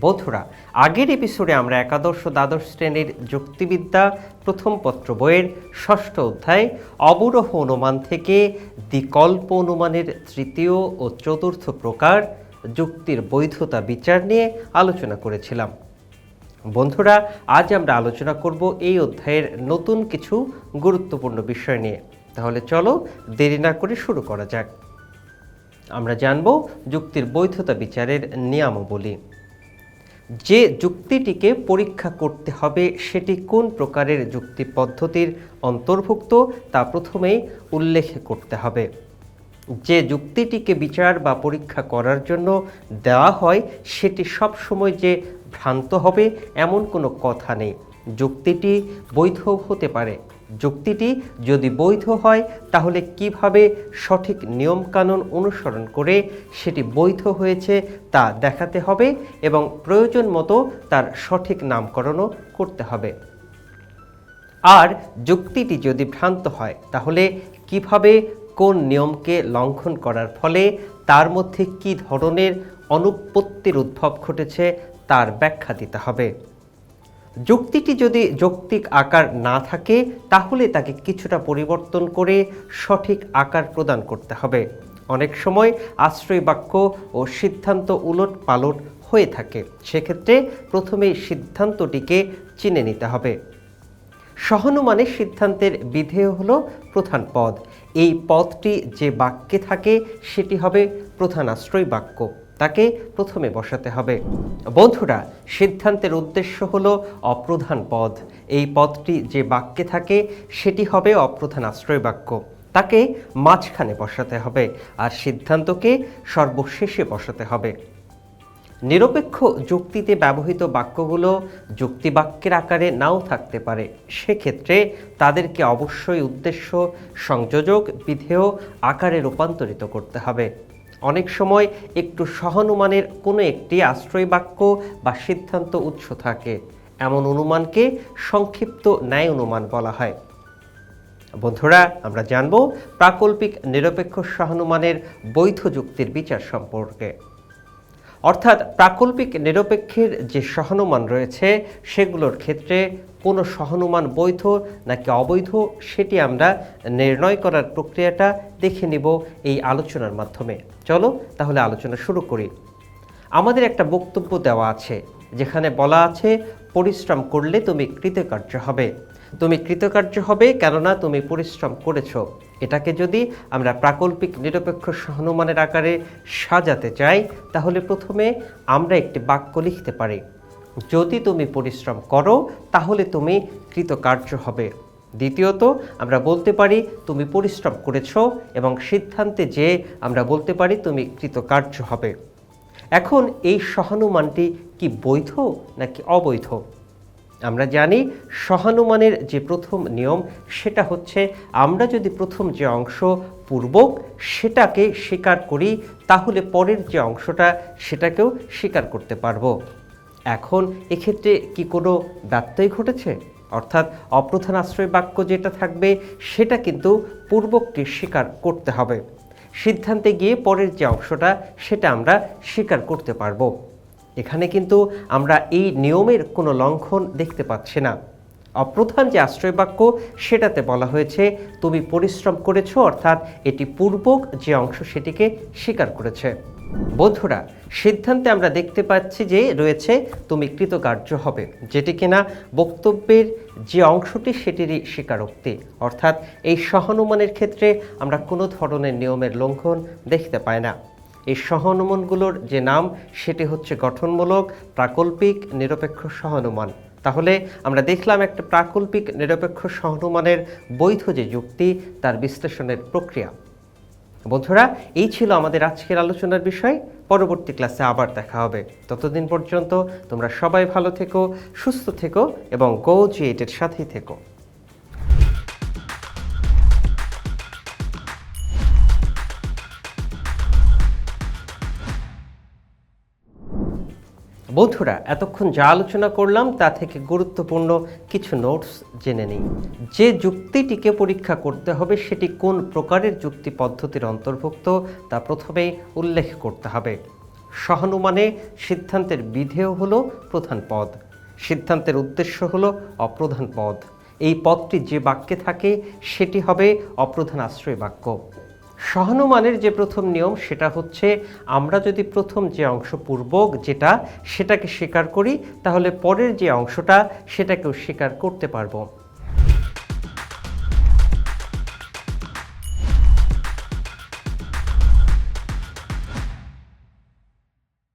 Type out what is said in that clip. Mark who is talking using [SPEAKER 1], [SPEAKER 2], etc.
[SPEAKER 1] বন্ধুরা, আগের এপিসোডে আমরা একাদশ দ্বাদশ শ্রেণির যুক্তিবিদ্যা প্রথম পত্র বইয়ের ষষ্ঠ অধ্যায় অবরোহ অনুমান থেকে দ্বিকল্প অনুমানের তৃতীয় ও চতুর্থ প্রকার যুক্তির বৈধতা বিচার নিয়ে আলোচনা করেছিলাম। বন্ধুরা, আজ আমরা আলোচনা করব এই অধ্যায়ের নতুন কিছু গুরুত্বপূর্ণ বিষয় নিয়ে। তাহলে চলো দেরি না করে শুরু করা যাক। আমরা জানব যুক্তির বৈধতা বিচারের নিয়মাবলী। যে যুক্তিটিকে পরীক্ষা করতে হবে, সেটি কোন প্রকারের যুক্তি পদ্ধতির অন্তর্ভুক্ত তা প্রথমেই উল্লেখ করতে হবে। যে যুক্তিটিকে বিচার বা পরীক্ষা করার জন্য দেওয়া হয়, সেটি সবসময় যে ভ্রান্ত হবে, এমন কোনো কথা নেই। যুক্তিটি বৈধ হতে পারে। যুক্তিটি যদি বৈধ হয়, তাহলে কীভাবে সঠিক নিয়মকানুন অনুসরণ করে সেটি বৈধ হয়েছে তা দেখাতে হবে এবং প্রয়োজন মতো তার সঠিক নামকরণও করতে হবে। আর যুক্তিটি যদি ভ্রান্ত হয়, তাহলে কীভাবে কোন নিয়মকে লঙ্ঘন করার ফলে তার মধ্যে কি ধরনের অনুপত্তির উদ্ভব ঘটেছে, তার ব্যাখ্যা দিতে হবে। যুক্তিটি যদি যৌক্তিক আকার না থাকে, তাহলে তাকে কিছুটা পরিবর্তন করে সঠিক আকার প্রদান করতে হবে। অনেক সময় আশ্রয় বাক্য ও সিদ্ধান্ত উলট পালট হয়ে থাকে। সেক্ষেত্রে প্রথমে সিদ্ধান্তটিকে চিনে নিতে হবে। সহানুমানের সিদ্ধান্তের বিধেয় হলো প্রধান পদ। এই পদটি যে বাক্যে থাকে, সেটি হবে প্রধান আশ্রয় বাক্য। তাকে প্রথমে বসাতে হবে। বন্ধুরা, সিদ্ধান্তের উদ্দেশ্য হল অপ্রধান পদ। এই পদটি যে বাক্যে থাকে, সেটি হবে অপ্রধান আশ্রয় বাক্য তাকে মাঝখানে বসাতে হবে আর সিদ্ধান্তকে সর্বশেষে বসাতে হবে। নিরপেক্ষ যুক্তিতে ব্যবহৃত বাক্যগুলো যুক্তিবাক্যের আকারে নাও থাকতে পারে। সেক্ষেত্রে তাদেরকে অবশ্যই উদ্দেশ্য, সংযোজক, বিধেয় আকারে রূপান্তরিত করতে হবে। অনেক সময় একটু সহানুমানের কোনো একটি আশ্রয় বাক্য বা সিদ্ধান্ত উৎস থাকে। এমন অনুমানকে সংক্ষিপ্ত ন্যায় অনুমান বলা হয়। বন্ধুরা, আমরা জানব প্রাকল্পিক নিরপেক্ষ সহানুমানের বৈধ যুক্তির বিচার সম্পর্কে। অর্থাৎ প্রাকল্পিক নিরপেক্ষের যে সহানুমান রয়েছে, সেগুলোর ক্ষেত্রে কোনো সহানুমান বৈধ নাকি অবৈধ, সেটি আমরা নির্ণয় করার প্রক্রিয়াটা দেখে নিব এই আলোচনার মাধ্যমে। চলো তাহলে আলোচনা শুরু করি। আমাদের একটা বক্তব্য দেওয়া আছে, যেখানে বলা আছে, পরিশ্রম করলে তুমি কৃতকার্য হবে। তুমি কৃতকার্য হবে কেননা তুমি পরিশ্রম করেছ। এটাকে যদি আমরা প্রাকল্পিক নিরপেক্ষ সহানুমানের আকারে সাজাতে চাই, তাহলে প্রথমে আমরা একটি বাক্য লিখতে পারি। যদি তুমি পরিশ্রম করো, তাহলে তুমি কৃতকার্য হবে। দ্বিতীয়ত, আমরা বলতে পারি তুমি পরিশ্রম করেছ এবং সিদ্ধান্তে যে আমরা বলতে পারি তুমি কৃতকার্য হবে। এখন এই সহানুমানটি কি বৈধ নাকি অবৈধ? আমরা জানি সহানুমানের যে প্রথম নিয়ম, সেটা হচ্ছে আমরা যদি প্রথম যে অংশ পূর্বক সেটাকে স্বীকার করি, তাহলে পরের যে অংশটা সেটাকেও স্বীকার করতে পারব। এখন এক্ষেত্রে কি কোনো ব্যত্যয় ঘটেছে? অর্থাৎ অপ্রধান আশ্রয় বাক্য যেটা থাকবে, সেটা কিন্তু পূর্বককে স্বীকার করতে হবে। সিদ্ধান্তে গিয়ে পরের যে অংশটা, সেটা আমরা স্বীকার করতে পারব। এখানে কিন্তু আমরা এই নিয়মের কোনো লঙ্ঘন দেখতে পাচ্ছি না। অপ্রধান যে আশ্রয় বাক্য, সেটাতে বলা হয়েছে, তুমি পরিশ্রম করেছ, অর্থাৎ এটি পূর্বক যে অংশ সেটিকে স্বীকার করেছে। বন্ধুরা, সিদ্ধান্তে আমরা দেখতে পাচ্ছি যে রয়েছে তুমি কৃতকার্য হবে, যেটি কিনা বক্তব্যের যে অংশটি সেটিরই স্বীকারোক্তি। অর্থাৎ এই সহানুমানের ক্ষেত্রে আমরা কোনো ধরনের নিয়মের লঙ্ঘন দেখতে পাই না। এই সহানুমানগুলোর যে নাম, সেটি হচ্ছে গঠনমূলক, প্রাকল্পিক, নিরপেক্ষ সহানুমান। তাহলে আমরা দেখলাম একটা প্রাকল্পিক, নিরপেক্ষ সহানুমানের বৈধ যে যুক্তি, তার বিশ্লেষণের প্রক্রিয়া। বন্ধুরা, এই ছিল আমাদের আজকের আলোচনার বিষয়। পরবর্তী ক্লাসে আবার দেখা হবে। ততদিন পর্যন্ত তোমরা সবাই ভালো থেকো, সুস্থ থেকো এবং গো জি এইটের সাথেই থেকো। বন্ধুরা, এতক্ষণ যা আলোচনা করলাম তা থেকে গুরুত্বপূর্ণ কিছু নোটস জেনে নিই। যে যুক্তিটিকে পরীক্ষা করতে হবে, সেটি কোন প্রকারের যুক্তি পদ্ধতির অন্তর্ভুক্ত তা প্রথমেই উল্লেখ করতে হবে। সহানুমানে সিদ্ধান্তের বিধেয় হলো প্রধান পদ। সিদ্ধান্তের উদ্দেশ্য হল অপ্রধান পদ। এই পদটি যে বাক্যে থাকে, সেটি হবে অপ্রধান আশ্রয় বাক্য সহানুমানের যে প্রথম নিয়ম, সেটা হচ্ছে আমরা যদি প্রথম যে অংশ পূর্বক যেটা সেটাকে স্বীকার করি, তাহলে পরের যে অংশটা সেটাকেও স্বীকার করতে পারব।